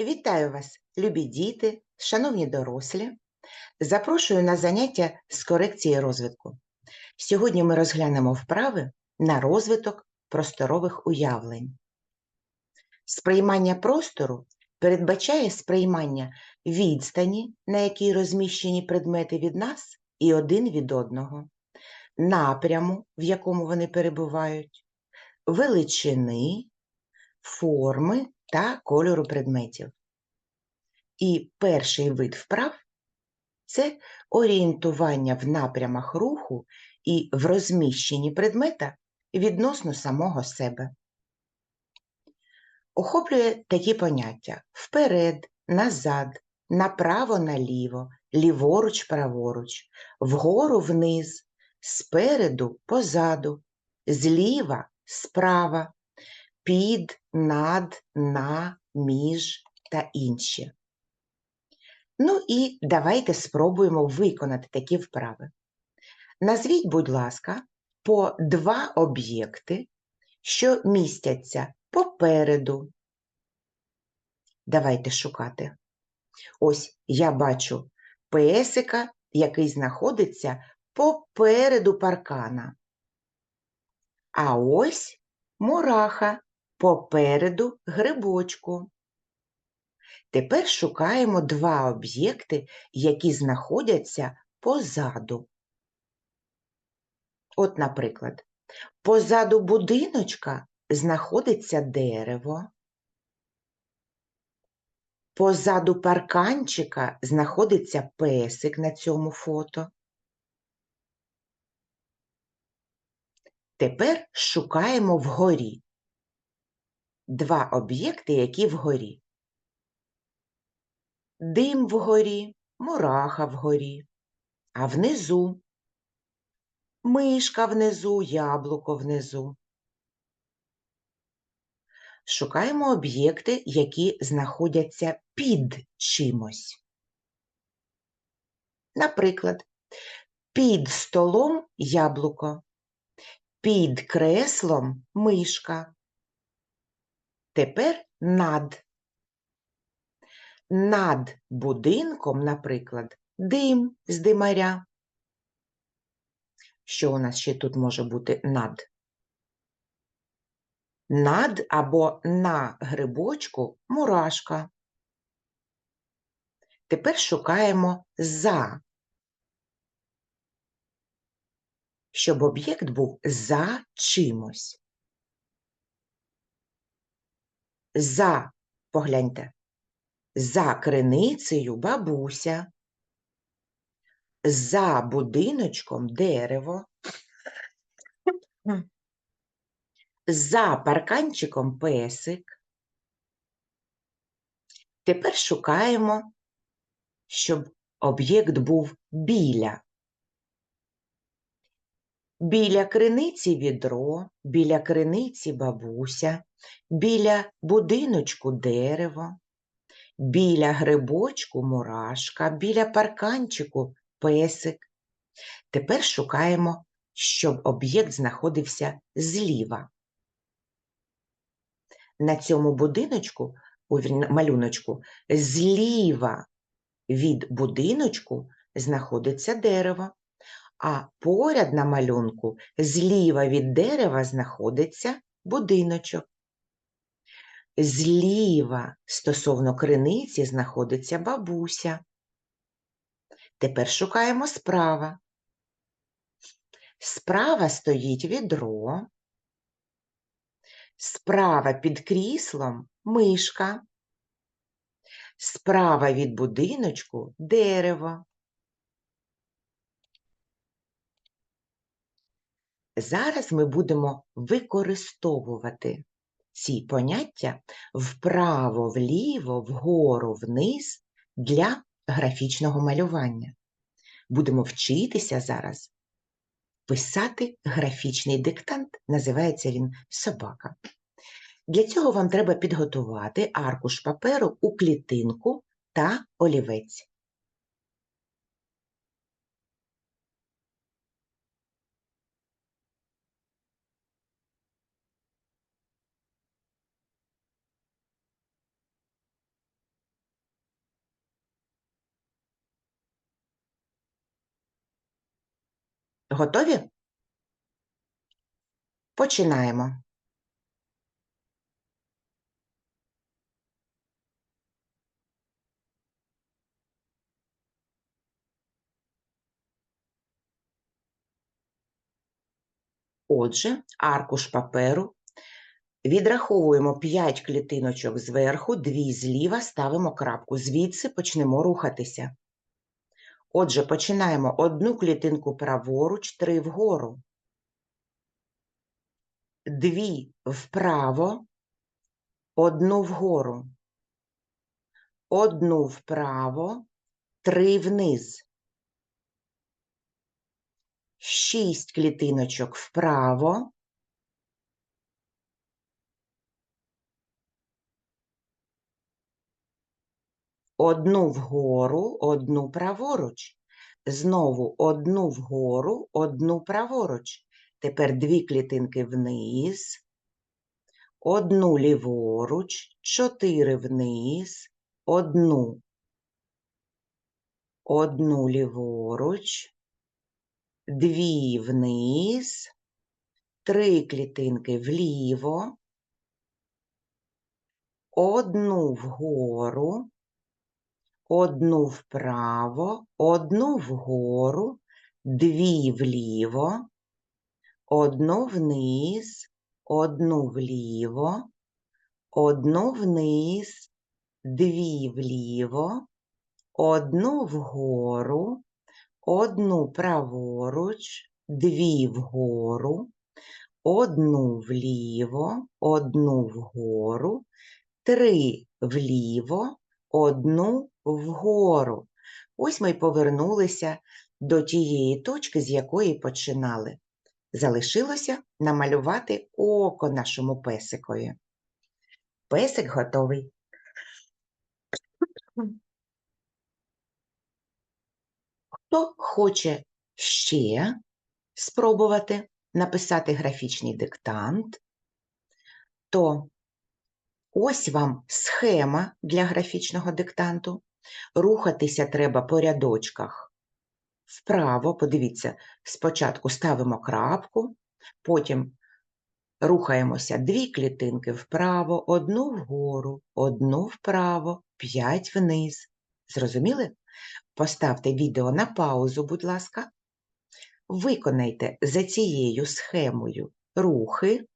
Вітаю вас, любі діти, шановні дорослі. Запрошую на заняття з корекції розвитку. Сьогодні ми розглянемо вправи на розвиток просторових уявлень. Сприймання простору передбачає сприймання відстані, на якій розміщені предмети від нас і один від одного, напряму, в якому вони перебувають, величини, форми та кольору предметів. І перший вид вправ це орієнтування в напрямах руху і в розміщенні предмета відносно самого себе. Охоплює такі поняття вперед, назад, направо наліво, ліворуч праворуч, вгору вниз, спереду позаду, зліва справа, під, над, на, між та інші. Ну і давайте спробуємо виконати такі вправи. Назвіть, будь ласка, по два об'єкти, що містяться попереду. Давайте шукати. Ось я бачу песика, який знаходиться попереду паркана. А ось мураха попереду грибочку. Тепер шукаємо два об'єкти, які знаходяться позаду. От, наприклад, позаду будиночка знаходиться дерево, позаду парканчика знаходиться песик на цьому фото. Тепер шукаємо вгорі. Два об'єкти, які вгорі. Дим вгорі, мураха вгорі, а внизу мишка внизу, яблуко внизу. Шукаємо об'єкти, які знаходяться під чимось. Наприклад, під столом яблуко, під креслом мишка. Тепер над. Над будинком, наприклад, дим з димаря. Що у нас ще тут може бути над? Над або на грибочку мурашка. Тепер шукаємо за, щоб об'єкт був за чимось. За, погляньте, за криницею бабуся, за будиночком дерево, за парканчиком песик. Тепер шукаємо, щоб об'єкт був біля. Біля криниці відро, біля криниці бабуся, біля будиночку дерево, біля грибочку мурашка, біля парканчику песик. Тепер шукаємо, щоб об'єкт знаходився зліва. На цьому будиночку, малюночку, зліва від будиночку знаходиться дерево, а поряд на малюнку зліва від дерева знаходиться будиночок. Зліва стосовно криниці знаходиться бабуся. Тепер шукаємо справа. Справа стоїть відро. Справа під кріслом мишка. Справа від будиночку дерево. Зараз ми будемо використовувати ці поняття вправо, вліво, вгору, вниз для графічного малювання. Будемо вчитися зараз писати графічний диктант, називається він собака. Для цього вам треба підготувати аркуш паперу у клітинку та олівець. Готові? Починаємо. Отже, аркуш паперу. Відраховуємо 5 клітиночок зверху, 2 зліва, ставимо крапку. Звідси почнемо рухатися. Отже, починаємо одну клітинку праворуч, 3 вгору. Дві вправо, одну вгору. Одну вправо, три вниз. Шість клітиночок вправо. Одну вгору, одну праворуч. Знову одну вгору, одну праворуч. Тепер дві клітинки вниз, одну ліворуч, чотири вниз, одну, одну ліворуч, дві вниз, три клітинки вліво, одну вгору, одну вправо, одну вгору, дві вліво, одну вниз, одну вліво, одну вниз, дві вліво, одну вгору, одну праворуч, дві вгору, одну вліво, одну вгору, три вліво, одну вгору. Ось ми й повернулися до тієї точки, з якої починали. Залишилося намалювати око нашому песикові. Песик готовий. Хто хоче ще спробувати написати графічний диктант, то ось вам схема для графічного диктанту. Рухатися треба по рядочках вправо, подивіться, спочатку ставимо крапку, потім рухаємося дві клітинки вправо, одну вгору, одну вправо, п'ять вниз. Зрозуміли? Поставте відео на паузу, будь ласка. Виконайте за цією схемою рухи,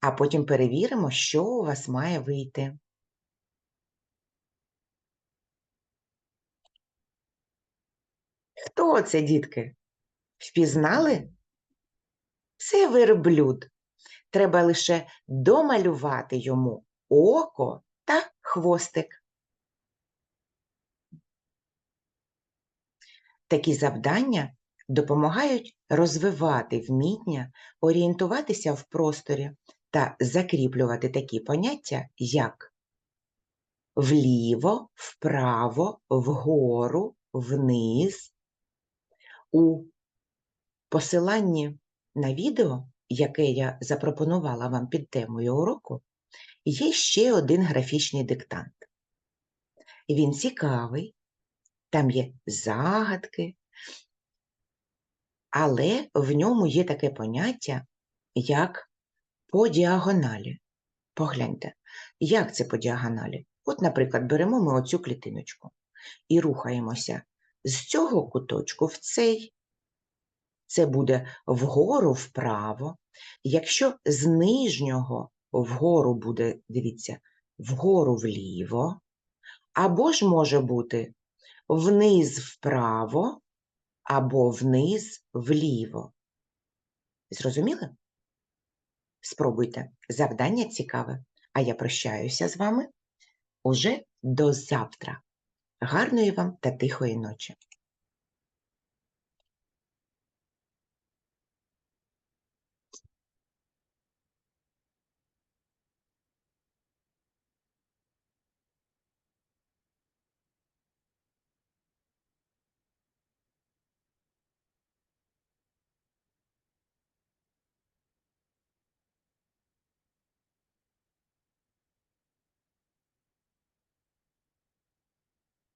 а потім перевіримо, що у вас має вийти. Хто це, дітки? Впізнали? Це верблюд. Треба лише домалювати йому око та хвостик. Такі завдання допомагають розвивати вміння, орієнтуватися в просторі та закріплювати такі поняття, як вліво, вправо, вгору, вниз. У посиланні на відео, яке я запропонувала вам під темою уроку, є ще один графічний диктант. Він цікавий, там є загадки, але в ньому є таке поняття, як по діагоналі. Погляньте, як це по діагоналі? От, наприклад, беремо ми оцю клітиночку і рухаємося з цього куточку в цей. Це буде вгору вправо. Якщо з нижнього вгору буде, дивіться, вгору вліво, або ж може бути вниз вправо, або вниз вліво. Зрозуміли? Спробуйте. Завдання цікаве. А я прощаюся з вами уже до завтра. Гарної вам та тихої ночі!